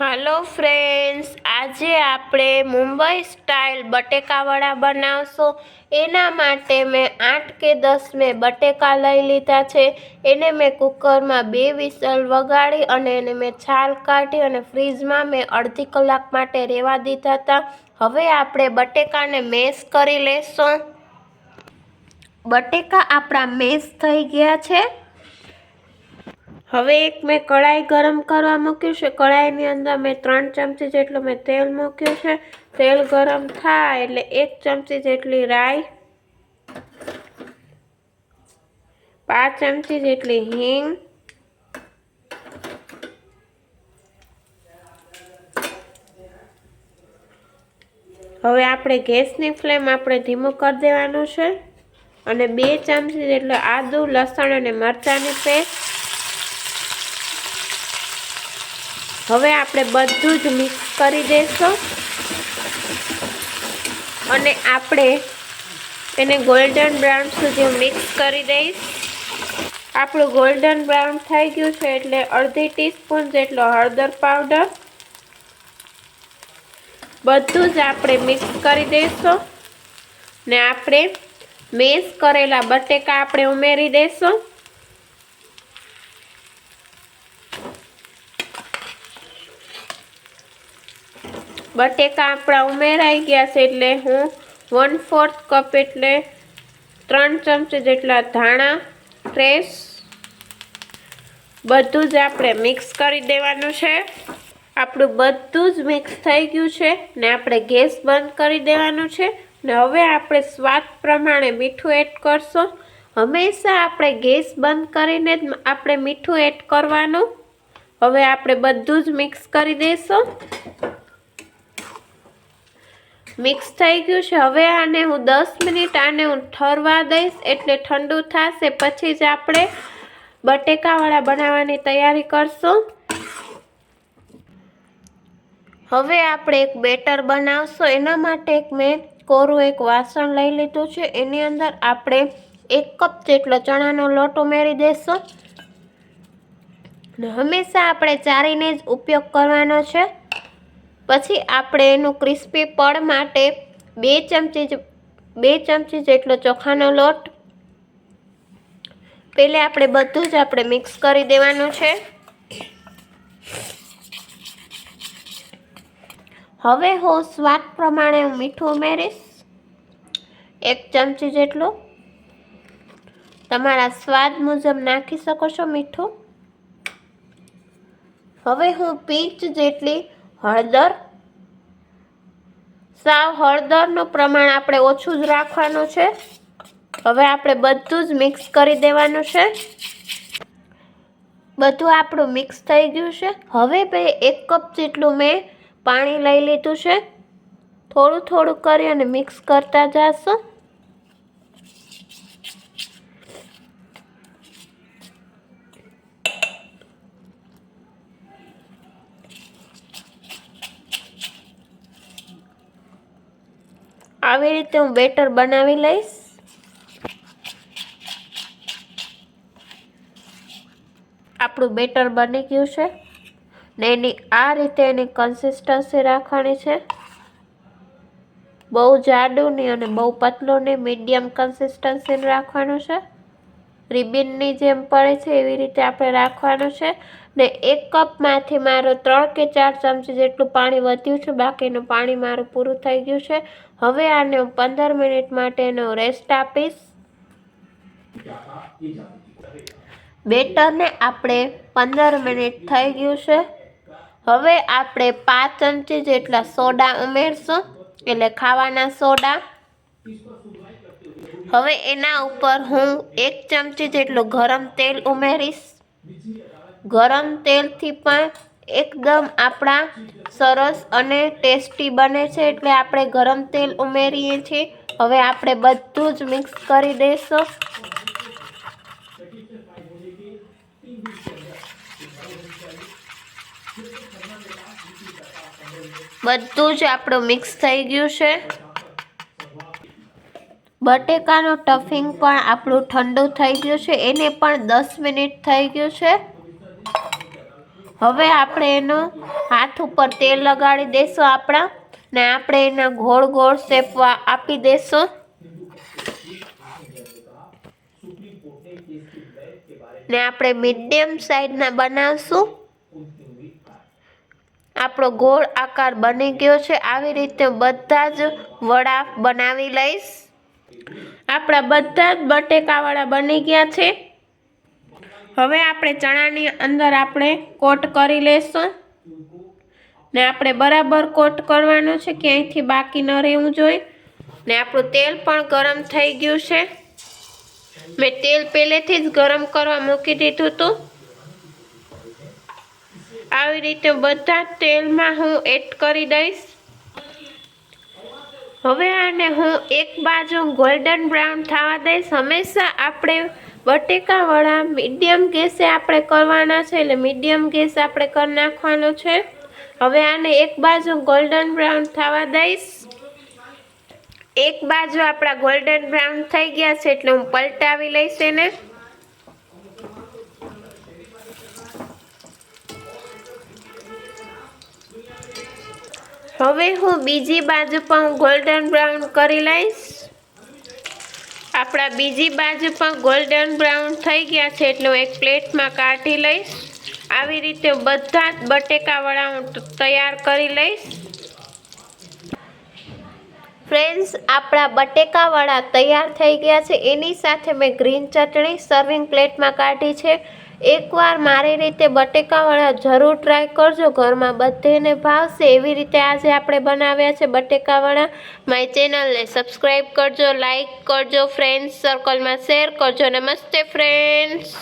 Hello friends આજે આપણે Mumbai style બટેકાવડા બનાવશો. એના માટે મેં આઠ કે દસ મેં બટેકા લઈ લીધા છે. એને મેં કુકરમાં બે વિસલ વગાડી અને એને મેં છાલ કાઢી અને ફ્રીજમાં મેં અડધી કલાક માટે રહેવા દીધા હતા. હવે આપણે બટેકાને મેશ કરી લેશું. બટેકા આપણા મેશ થઈ ગયા છે. હવે એક મેં કઢાઈ ગરમ કરવા મૂક્યું છે. કઢાઈની અંદર મેં ત્રણ ચમચી જેટલું મેં તેલ મૂક્યું છે. તેલ ગરમ થાય એટલે એક ચમચી જેટલી રાઈ, પાંચ ચમચી જેટલી હિંગ, હવે આપણે ગેસની ફ્લેમ આપણે ધીમું કરી દેવાનું છે. અને બે ચમચી જેટલું આદુ, લસણ અને મરચાંની પેસ્ટ હવે આપણે બધું જ મિક્સ કરી દઈશું. અને આપણે એને ગોલ્ડન બ્રાઉન સુધી મિક્સ કરી દઈશ. આપણું ગોલ્ડન બ્રાઉન થઈ ગયું છે એટલે અડધી ટીસ્પૂન જેટલો હળદર પાવડર બધું જ આપણે મિક્સ કરી દઈશું. ને આપણે મેશ કરેલા બટેકા આપણે ઉમેરી દઈશું. બટેકા આપણા ઉમેરાઈ ગયા છે એટલે હું વન ફોર્થ કપ એટલે ત્રણ ચમચી જેટલા ધાણા ફ્રેશ બધું જ આપણે મિક્સ કરી દેવાનું છે. આપણું બધું જ મિક્સ થઈ ગયું છે ને આપણે ગેસ બંધ કરી દેવાનું છે ને હવે આપણે સ્વાદ પ્રમાણે મીઠું એડ કરશું. હંમેશા આપણે ગેસ બંધ કરીને જ આપણે મીઠું એડ કરવાનું. હવે આપણે બધું જ મિક્સ કરી દઈશું મિક્સ થઈ ગયું છે. હવે આને હું દસ મિનિટ આને હું ઠરવા દઈશ એટલે ઠંડુ થશે. પછી જ આપણે બટેકાવાળા બનાવવાની તૈયારી કરશું. હવે આપણે એક બેટર બનાવશું. એના માટે એક મેં કોરું એક વાસણ લઈ લીધું છે. એની અંદર આપણે એક કપ જેટલો ચણાનો લોટ ઉમેરી દઈશું. હંમેશા આપણે ચારીને જ ઉપયોગ કરવાનો છે. પછી આપણે એનું ક્રિસ્પી પડ માટે બે ચમચી બે ચમચી જેટલો ચોખાનો લોટ. પહેલે આપણે બધું જ આપણે મિક્સ કરી દેવાનું છે. હવે હું સ્વાદ પ્રમાણે હું મીઠું ઉમેરીશ. એક ચમચી જેટલું. તમારા સ્વાદ મુજબ નાખી શકો છો મીઠું. હવે હું પીંચ જેટલી હળદર. સાવ હળદરનું પ્રમાણ આપણે ઓછું જ રાખવાનું છે. હવે આપણે બધું જ મિક્સ કરી દેવાનું છે. બધું આપણું મિક્સ થઈ ગયું છે. હવે ભાઈ એક કપ જેટલું મેં પાણી લઈ લીધું છે. થોડું થોડું કરી અને મિક્સ કરતા જશું. આવી રીતે હું બેટર બનાવી લઈશ. આપણું બેટર બની ગયું છે. ને એની આ રીતે એની કન્સિસ્ટન્સી રાખવાની છે. બહુ જાડું નહીં અને બહુ પતલું નહીં મીડિયમ કન્સિસ્ટન્સી રાખવાનું છે. રિબિનની જેમ પડે છે એવી રીતે આપણે રાખવાનું છે. ને એક કપમાંથી મારું ત્રણ કે ચાર ચમચી જેટલું પાણી વધ્યું છે. બાકીનું પાણી મારું પૂરું થઈ ગયું છે. હવે આને પંદર મિનિટ માટેનો રેસ્ટ આપીશ. બેટરને આપણે પંદર મિનિટ થઈ ગયું છે. હવે આપણે પાંચ ચમચી જેટલા સોડા ઉમેરશું, એટલે ખાવાના સોડા. હવે એના ઉપર હું એક ચમચી જેટલું ગરમ તેલ ઉમેરીશ. ગરમ તેલથી પણ એકદમ આપણા સરસ અને ટેસ્ટી બને છે એટલે આપણે ગરમ તેલ ઉમેરીએ છીએ. હવે આપણે બધું જ મિક્સ કરી દઈશું. બધું જ આપણું મિક્સ થઈ ગયું છે. બટેકાનું ટફિંગ પણ આપણું ઠંડુ થઈ ગયું છે. એને પણ દસ મિનિટ થઈ ગયું છે. હવે આપણે એનો હાથ ઉપર તેલ લગાડી દેશો આપણા ને આપણે એના ગોળ ગોળ શેપ આપી દેશો. ને આપણે મીડિયમ સાઈઝના બનાવશું. આપણો ગોળ આકાર બની ગયો છે. આવી રીતે બધા જ વડા બનાવી લઈશ. આપણા બધા જ બટેકાવાળા બની ગયા છે. હવે આપણે ચણાની અંદર આપણે કોટ કરી લેશું. ને આપણે બરાબર કોટ કરવાનું છે ક્યાંયથી બાકી ન રહેવું જોઈએ. ને આપણું તેલ પણ ગરમ થઈ ગયું છે. મેં તેલ પહેલેથી જ ગરમ કરવા મૂકી દીધું હતું. આવી રીતે બધા તેલમાં હું એડ કરી દઈશ. હવે આને હું એક બાજુ ગોલ્ડન બ્રાઉન થવા દઈશ. હંમેશા આપણે બટેકાવાળા મીડિયમ ગેસે આપણે કરવાના છે એટલે મીડિયમ ગેસ આપણે કરી નાખવાનો છે. હવે આને એક બાજુ ગોલ્ડન બ્રાઉન થવા દઈશ. એક બાજુ આપણા ગોલ્ડન બ્રાઉન થઈ ગયા છે એટલે હું પલટાવી લઈશ એને. હવે હું બીજી બાજુ પણ ગોલ્ડન બ્રાઉન કરી લઈશ. આપણા બીજી બાજુ પણ ગોલ્ડન બ્રાઉન થઈ ગયા છે એટલે એક પ્લેટમાં કાઢી લઈશ. આવી રીતે બધા જ બટેકાવાળા હું તૈયાર કરી લઈશ. ફ્રેન્ડ્સ, આપણા બટેકાવાળા તૈયાર થઈ ગયા છે. એની સાથે મેં ગ્રીન ચટણી સર્વિંગ પ્લેટમાં કાઢી છે. એકવાર મારી રીતે બટેકાવાળા જરૂર ટ્રાય કરજો. ઘરમાં બધેને ભાવશે. એવી રીતે આજે આપણે બનાવ્યા છે બટેકાવાળા. મારી ચેનલને સબસ્ક્રાઈબ કરજો લાઈક કરજો ફ્રેન્ડ્સ સર્કલમાં શેર કરજો. નમસ્તે ફ્રેન્ડ્સ